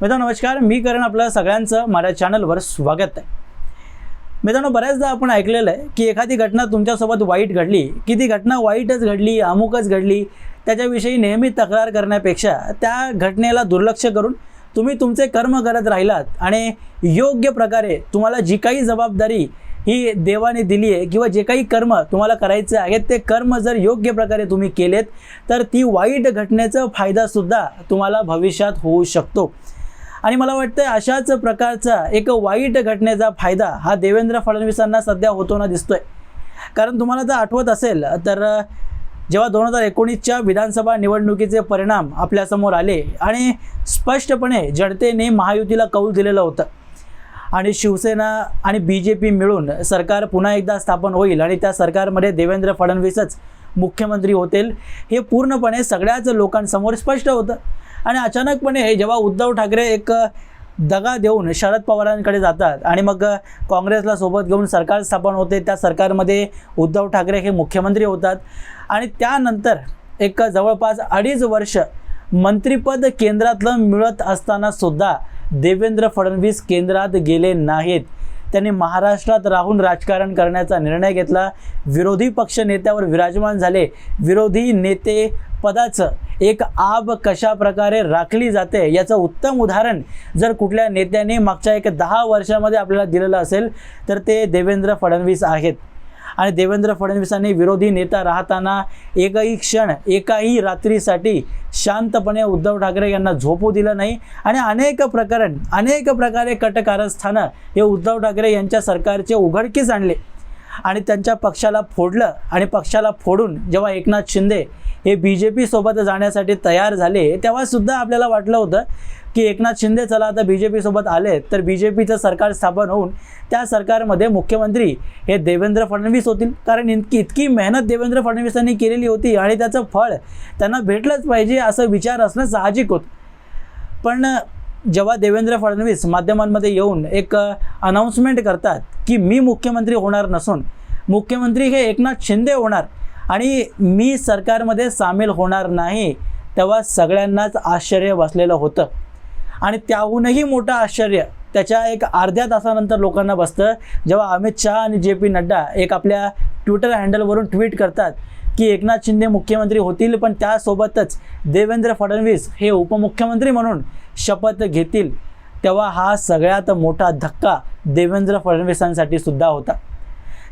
मित्रांनो नमस्कार. मी करण आपलं सगळ्यांचं माझ्या चॅनलवर स्वागत आहे. मित्रांनो बऱ्याचदा आपण ऐकलेलं आहे की एखादी घटना तुमच्यासोबत वाईट घडली की ती घटना वाईटच घडली अमुकच घडली त्याच्याविषयी नेहमी तक्रार करण्यापेक्षा त्या घटनेला दुर्लक्ष करून तुम्ही तुमचे कर्म करत राहिलात आणि योग्य प्रकारे तुम्हाला जी काही जबाबदारी ही देवाने दिली आहे किंवा जे काही कर्म तुम्हाला करायचे आहेत ते कर्म जर योग्य प्रकारे तुम्ही केलेत तर ती वाईट घटनेचा फायदासुद्धा तुम्हाला भविष्यात होऊ शकतो. आणि मला वाटतं अशाच प्रकारचा एक वाईट घटनेचा फायदा हा देवेंद्र फडणवीसांना सध्या होताना दिसतोय. कारण तुम्हाला जर आठवत असेल तर जेव्हा दोन हजार एकोणीसच्या विधानसभा निवडणुकीचे परिणाम आपल्यासमोर आले आणि स्पष्टपणे जनतेने महायुतीला कौल दिलेलं होतं आणि शिवसेना आणि बी जे पी मिळून सरकार पुन्हा एकदा स्थापन होईल आणि त्या सरकारमध्ये देवेंद्र फडणवीसच मुख्यमंत्री होतील हे पूर्णपणे सगळ्याच लोकांसमोर स्पष्ट होतं. आणि अचानकपणे जेव्हा उद्धव ठाकरे एक दगा देऊन शरद पवारांकडे जातात आणि मग काँग्रेसला सोबत घेऊन सरकार स्थापन होते त्या सरकारमध्ये उद्धव ठाकरे हे मुख्यमंत्री होतात. आणि त्यानंतर एक जवळपास अडीच वर्ष मंत्रिपद केंद्रातलं मिळत असताना सुद्धा देवेंद्र फडणवीस केंद्रात गेले नाहीत. त्यांनी महाराष्ट्रात राहून राजकारण करण्याचा निर्णय घेतला. विरोधी पक्ष नेत्यावर विराजमान झाले. विरोधी नेते पदाचं एक आब कशा प्रकारे राखली जाते याचं उत्तम उदाहरण जर कुठल्या नेत्याने मागच्या एक दहा वर्षामध्ये आपल्याला दिलेलं असेल तर ते देवेंद्र फडणवीस आहेत. आणि देवेंद्र फडणवीसांनी विरोधी नेता राहताना एकही क्षण एकाही रात्रीसाठी शांतपणे उद्धव ठाकरे यांना झोपू दिलं नाही. आणि अनेक प्रकरण अनेक प्रकारे कटकारस्थानं हे उद्धव ठाकरे यांच्या सरकारचे उघडकीस आणले. आणि त्यांच्या पक्षाला फोडलं आणि पक्षाला फोडून जेव्हा एकनाथ शिंदे हे बी जे पीसोबत जाण्यासाठी तयार झाले. तेव्हासुद्धा आपल्याला वाटलं होतं की एकनाथ शिंदे चला आता बी जे पीसोबत आले. तर बी जे पीचं सरकार स्थापन होऊन त्या सरकारमध्ये मुख्यमंत्री हे देवेंद्र फडणवीस होतील. कारण इतकी इतकी मेहनत देवेंद्र फडणवीसांनी केलेली होती आणि त्याचं फळ त्यांना भेटलंच पाहिजे असं विचार असणं साहजिक होतं. पण जेव्हा देवेंद्र फडणवीस माध्यमांमध्ये येऊन एक अनाऊन्समेंट करतात की मी मुख्यमंत्री होणार नसून मुख्यमंत्री हे एकनाथ शिंदे होणार आणि मी सरकारमध्ये सामील होणार नाही तेव्हा सगळ्यांनाच आश्चर्य बसलेलं होतं. आणि त्याहूनही मोठं आश्चर्य त्याच्या एक अर्ध्या तासानंतर लोकांना बसतं जेव्हा अमित शहा आणि जे पी नड्डा एक आपल्या ट्विटर हँडलवरून ट्विट करतात की एकनाथ शिंदे मुख्यमंत्री होतील पण त्यासोबतच देवेंद्र फडणवीस हे उपमुख्यमंत्री म्हणून शपथ घेतील तेव्हा हा सगळ्यात मोठा धक्का देवेंद्र फडणवीसांसाठी सुद्धा होता.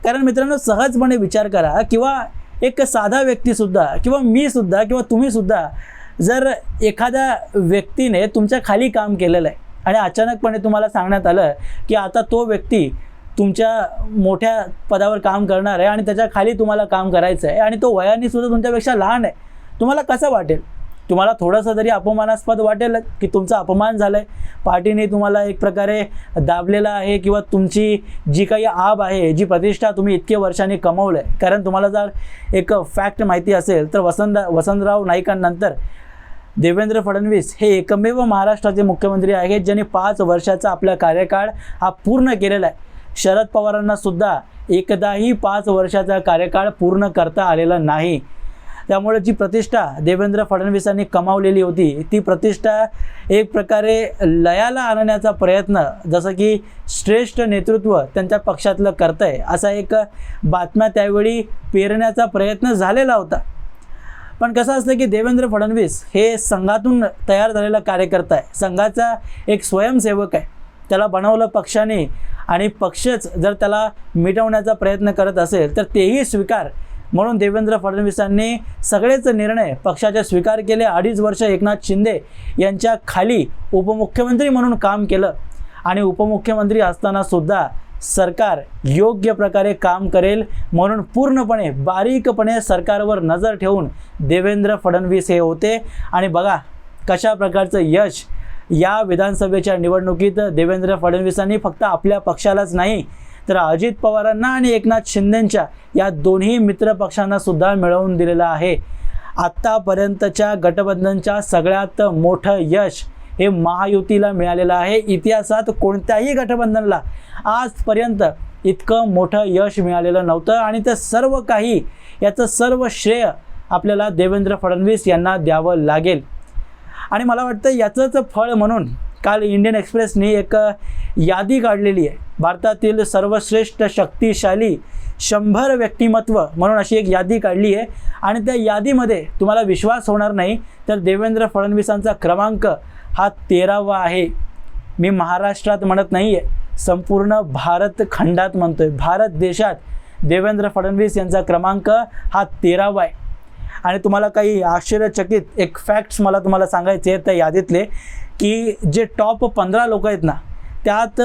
कारण मित्रांनो सहजपणे विचार करा किंवा एक साधा व्यक्तीसुद्धा किंवा मी सुद्धा किंवा तुम्ही सुद्धा जर एखाद्या व्यक्तीने तुमच्या खाली काम केलेलं आहे आणि अचानकपणे तुम्हाला सांगण्यात आलं की आता तो व्यक्ती तुमच्या मोठ्या पदावर काम करणार आहे आणि त्याच्याखाली तुम्हाला काम करायचं आहे आणि तो वयाने सुद्धा तुमच्यापेक्षा लहान आहे तुम्हाला कसं वाटेल? तुम्हाला थोडंसं तरी अपमानास्पद वाटेल की तुमचा अपमान झाला आहे पार्टीने तुम्हाला एक प्रकारे दाबलेला आहे किंवा तुमची जी काही आब आहे जी प्रतिष्ठा तुम्ही इतके वर्षांनी कमवलं आहे कारण तुम्हाला जर एक फॅक्ट माहिती असेल तर वसंत वसंतराव नाईकांनंतर देवेंद्र फडणवीस हे एकमेव महाराष्ट्राचे मुख्यमंत्री आहेत ज्यांनी पाच वर्षाचा आपला कार्यकाळ हा पूर्ण केलेला आहे. शरद पवारांना सुद्धा एकदाही पाच वर्षाचा कार्यकाळ पूर्ण करता आलेला नाही. त्यामुळे जी प्रतिष्ठा देवेंद्र फडणवीसांनी कमावलेली होती ती प्रतिष्ठा एक प्रकारे लयाला आणण्याचा प्रयत्न जसं की श्रेष्ठ नेतृत्व त्यांच्या पक्षातलं करतं आहे असा एक बातम्या त्यावेळी पेरण्याचा प्रयत्न झालेला होता. पण कसं असतं की देवेंद्र फडणवीस हे संघातून तयार झालेला कार्यकर्ता आहे. संघाचा एक स्वयंसेवक आहे. त्याला बनवलं पक्षाने आणि पक्षच जर त्याला मिटवण्याचा प्रयत्न करत असेल तर तेही स्वीकार म्हणून देवेंद्र फडणवीसांनी सगळेच निर्णय पक्षाचे स्वीकार केले. अडीच वर्ष एकनाथ शिंदे यांच्या खाली उपमुख्यमंत्री म्हणून काम केलं. आणि उपमुख्यमंत्री असताना सुद्धा सरकार योग्य प्रकारे काम करेल म्हणून पूर्णपणे बारीकपणे सरकारवर नजर ठेवून देवेंद्र फडणवीस हे होते. आणि बघा कशा प्रकारचं यश या विधानसभेच्या निवडणुकीत देवेंद्र फडणवीसांनी फक्त आपल्या पक्षालाच नाही तर अजित पवारांना आणि एकनाथ शिंदेंच्या या दोन्ही मित्रपक्षांना सुद्धा मिळवून दिलेलं आहे. आत्तापर्यंतच्या गटबंधनच्या सगळ्यात मोठं यश हे महायुतीला मिळालेलं आहे. इतिहासात कोणत्याही गठबंधनला आजपर्यंत इतकं मोठं यश मिळालेलं नव्हतं आणि ते सर्व काही याचं सर्व श्रेय आपल्याला देवेंद्र फडणवीस यांना द्यावं लागेल. आणि मला वाटतं याचंच फळ म्हणून काल इंडियन एक्सप्रेसने एक यादी काढलेली आहे. भारतातील सर्वश्रेष्ठ शक्तिशाली शंभर व्यक्तिमत्व म्हणून अशी एक यादी काढली आहे. आणि त्या यादीमध्ये तुम्हाला विश्वास होणार नाही तर देवेंद्र फडणवीसांचा क्रमांक हा तेरावा आहे. मी महाराष्ट्रात म्हणत नाही आहे संपूर्ण भारत खंडात म्हणतो आहे भारत देशात देवेंद्र फडणवीस यांचा क्रमांक हा तेरावा आहे. आणि तुम्हाला काही आश्चर्यचकित एक फॅक्ट्स मला तुम्हाला सांगायचे आहेत त्या यादीतले. की जे टॉप पंधरा लोक आहेत ना त्यात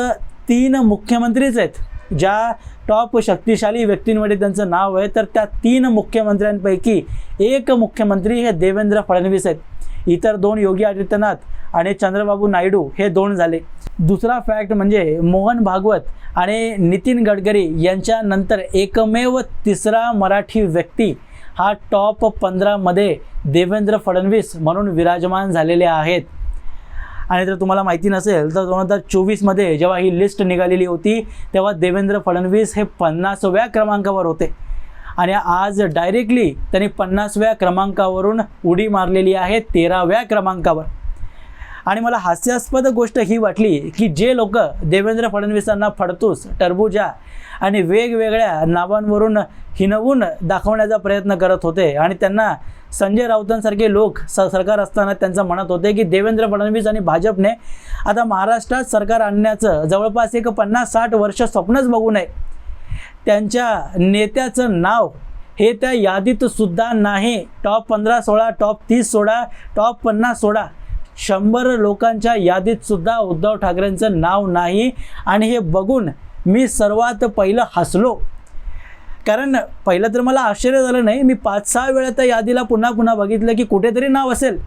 तीन मुख्यमंत्रीच आहेत. ज्या टॉप शक्तिशाली व्यक्तींमध्ये त्यांचं नाव आहे तर त्या तीन मुख्यमंत्र्यांपैकी एक मुख्यमंत्री हे देवेंद्र फडणवीस आहेत. इतर दोन योगी आदित्यनाथ आणि चंद्रबाबू नायडू हे दोन झाले. दुसरा फॅक्ट म्हणजे मोहन भागवत आणि नितीन गडकरी यांच्यानंतर एकमेव तिसरा मराठी व्यक्ती हा टॉप पंधरामध्ये देवेंद्र फडणवीस म्हणून विराजमान झालेले आहेत. आणि जर तुम्हाला माहिती नसेल तर दोन हजार चोवीसमध्ये जेव्हा ही लिस्ट निघालेली होती तेव्हा देवेंद्र फडणवीस हे पन्नासव्या क्रमांकावर होते. आणि आज डायरेक्टली त्यांनी पन्नासव्या क्रमांकावरून उडी मारलेली आहे तेराव्या क्रमांकावर. आणि मला हास्यास्पद गोष्ट ही वाटली की जे लोक देवेंद्र फडणवीसांना फडतूस टरबुजा आणि वेगवेगळ्या नावांवरून हिनवून दाखवण्याचा प्रयत्न करत होते. आणि त्यांना संजय राऊतांसारखे लोक स सरकार असताना त्यांचं म्हणत होते की देवेंद्र फडणवीस आणि भाजपने आता महाराष्ट्रात सरकार आणण्याचं जवळपास एक पन्नास साठ वर्ष स्वप्नच बघू नये. त्यांच्या नेत्याचं नाव हे त्या यादीत सुद्धा नाही. टॉप पंधरा सोळा टॉप तीस सोळा टॉप पन्नास सोळा. शंभर लोकांच्या यादीत सुद्धा उद्धव ठाकरेंचं नाव नाही. आणि हे बघून मी सर्वात पहिलं हसलो. कारण पहिलं तर मला आश्चर्य झालं नाही मी पाच सहा वेळा त्या यादीला पुन्हा पुन्हा बघितलं की कुठेतरी नाव असेल.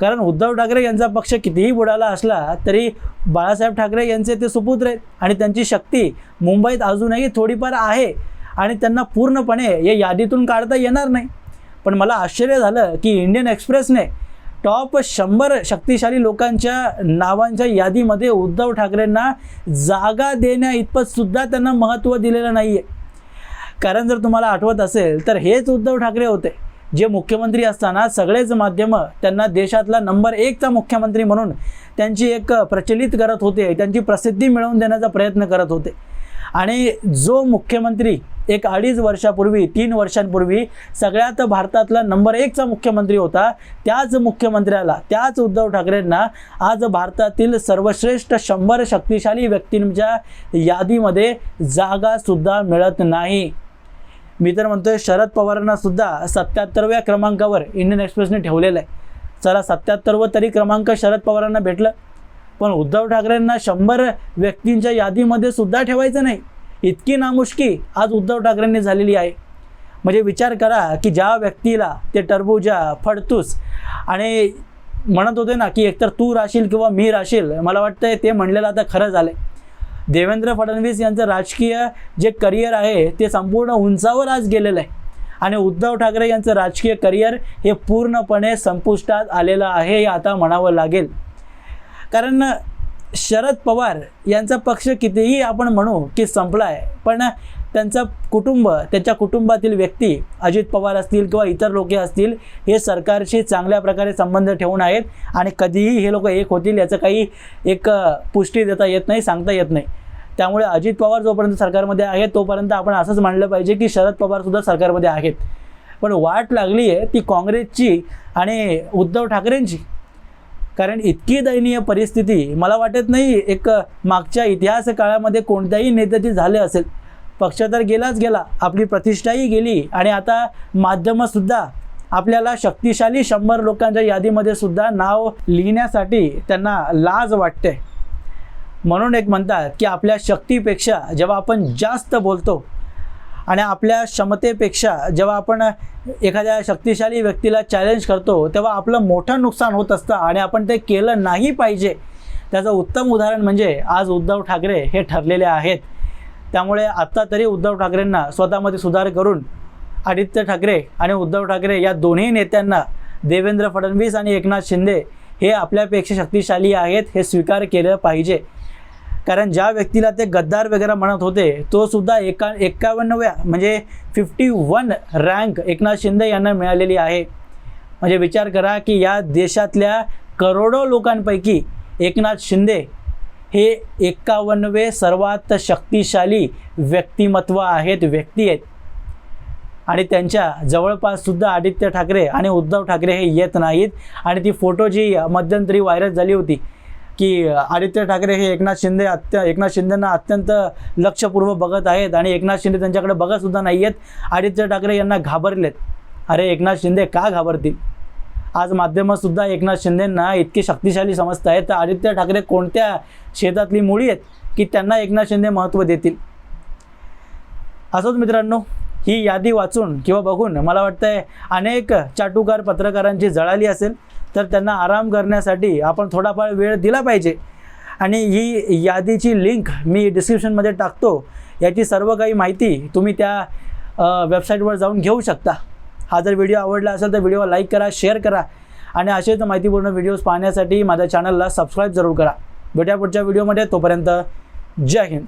कारण उद्धव ठाकरे यांचा पक्ष कितीही बुडाला असला तरी बाळासाहेब ठाकरे यांचे ते सुपुत्र आहेत आणि त्यांची शक्ती मुंबईत अजूनही थोडीफार आहे आणि त्यांना पूर्णपणे या यादीतून काढता येणार नाही. पण मला आश्चर्य झालं की इंडियन एक्सप्रेसने टॉप शंभर शक्तिशाली लोकांच्या नावांच्या यादीमध्ये उद्धव ठाकरेंना जागा देण्या इतपत सुद्धा त्यांना महत्त्व दिलेलं नाही आहे कारण जर तुम्हाला आठवत असेल तर हेच उद्धव ठाकरे होते जे मुख्यमंत्री असताना सगळेच माध्यमं त्यांना देशातला नंबर एकचा मुख्यमंत्री म्हणून त्यांची एक प्रचलित करत होते त्यांची प्रसिद्धी मिळवून देण्याचा प्रयत्न करत होते. आणि जो मुख्यमंत्री एक अडीच वर्षापूर्वी तीन वर्षांपूर्वी सगळ्यात भारतातला नंबर एकचा मुख्यमंत्री होता. त्याच मुख्यमंत्र्याला त्याच उद्धव ठाकरेंना आज भारतातील सर्वश्रेष्ठ शंभर शक्तिशाली व्यक्तींच्या यादीमध्ये जागासुद्धा मिळत नाही. मी तर म्हणतोय शरद पवारांना सुद्धा सत्याहत्तरव्या क्रमांकावर इंडियन एक्सप्रेसने ठेवलेलं आहे चला सत्याहत्तरवं तरी क्रमांक शरद पवारांना भेटलं. पण उद्धव ठाकरेंना शंभर व्यक्तींच्या यादीमध्ये सुद्धा ठेवायचं नाही. इतकी नामुष्की आज उद्धव ठाकरेंनी झालेली आहे. म्हणजे विचार करा की ज्या व्यक्तीला ते टरबुजा फडतूस आणि म्हणत होते ना की एकतर तू राशील किंवा मी राशील मला वाटतं ते म्हणलेलं आता खरं झालं देवेंद्र फडणवीस यांचं राजकीय जे करिअर आहे ते संपूर्ण उंचावर आज गेलेलं आहे. आणि उद्धव ठाकरे यांचं राजकीय करिअर हे पूर्णपणे संपुष्टात आलेलं आहे हे आता म्हणावं लागेल. कारण शरद पवार यांचा पक्ष कितीही आपण म्हणू की संपला आहे पण त्यांचं कुटुंब त्यांच्या कुटुंबातील व्यक्ती अजित पवार असतील किंवा इतर लोके असतील हे सरकारशी चांगल्या प्रकारे संबंध ठेवून आहेत आणि कधीही हे लोक एक होतील याचं काही एक पुष्टी देता येत नाही सांगता येत नाही. त्यामुळे अजित पवार जोपर्यंत सरकारमध्ये आहेत तोपर्यंत आपण असंच मानलं पाहिजे की शरद पवारसुद्धा सरकारमध्ये आहेत. पण वाट लागली आहे ती काँग्रेसची आणि उद्धव ठाकरेंची. कारण इतकी दयनीय परिस्थिती मला वाटत नाही एक मागच्या इतिहास काळामध्ये कोणत्याही नेत्याची झाले असेल. पक्ष तर गेलाच गेला आपली प्रतिष्ठाही गेली आणि आता माध्यमंसुद्धा आपल्याला शक्तिशाली शंभर लोकांच्या यादीमध्ये सुद्धा नाव लिहिण्यासाठी त्यांना लाज वाटते. म्हणून एक म्हणतात की आपल्या शक्तीपेक्षा जेव्हा आपण जास्त बोलतो आणि आपल्या क्षमतेपेक्षा जेव्हा आपण एखाद्या शक्तिशाली व्यक्तीला चॅलेंज करतो तेव्हा आपलं मोठं नुकसान होत असतं आणि आपण ते केलं नाही पाहिजे. त्याचं उत्तम उदाहरण म्हणजे आज उद्धव ठाकरे हे ठरलेले आहेत. त्यामुळे आत्ता तरी उद्धव ठाकरेंना स्वतःमध्ये सुधार करून आदित्य ठाकरे आणि उद्धव ठाकरे या दोन्ही नेत्यांना देवेंद्र फडणवीस आणि एकनाथ शिंदे हे आपल्यापेक्षा शक्तिशाली आहेत हे स्वीकार केलं पाहिजे. कारण ज्या व्यक्तीला ते गद्दार वगैरे म्हणत होते तो सुद्धा एका एक्कावन्नव्या म्हणजे fifty one rank Eknath Shinde यांना मिळालेली आहे. म्हणजे विचार करा की या देशातल्या करोडो लोकांपैकी एकनाथ शिंदे हे एकावन्नवे सर्वात शक्तिशाली व्यक्तिमत्व आहेत व्यक्ती आहेत. आणि त्यांच्या जवळपास सुद्धा आदित्य ठाकरे आणि उद्धव ठाकरे हे येत नाहीत. आणि ती फोटो जी मध्यंतरी व्हायरल झाली होती की आदित्य ठाकरे हे एकनाथ शिंदे अत्य एकनाथ शिंदेंना अत्यंत लक्षपूर्वक बघत आहेत आणि एकनाथ शिंदे त्यांच्याकडे बघतसुद्धा नाही आहेत. आदित्य ठाकरे यांना घाबरलेत. अरे एकनाथ शिंदे का घाबरतील? आज माध्यमंसुद्धा एकनाथ शिंदेंना इतकी शक्तिशाली समजत आहेत तर आदित्य ठाकरे कोणत्या शेतातली मुळी आहेत की त्यांना एकनाथ शिंदे महत्त्व देतील? असोच मित्रांनो ही यादी वाचून किंवा बघून मला वाटतंय अनेक चाटुकार पत्रकारांची जळाली असेल. तर त्यांना आराम करण्यासाठी आपण थोडाफार वेळ दिला पाहिजे. आणि ही यादीची लिंक मी डिस्क्रिप्शनमध्ये टाकतो. याची सर्व काही माहिती तुम्ही त्या वेबसाईटवर जाऊन घेऊ शकता. हा जर व्हिडिओ आवडला असेल तर व्हिडिओ लाईक करा शेअर करा. आणि असेच माहितीपूर्ण व्हिडिओज पाहण्यासाठी माझ्या चॅनलला सबस्क्राईब जरूर करा. भेट्या पुढच्या व्हिडिओमध्ये तोपर्यंत जय हिंद.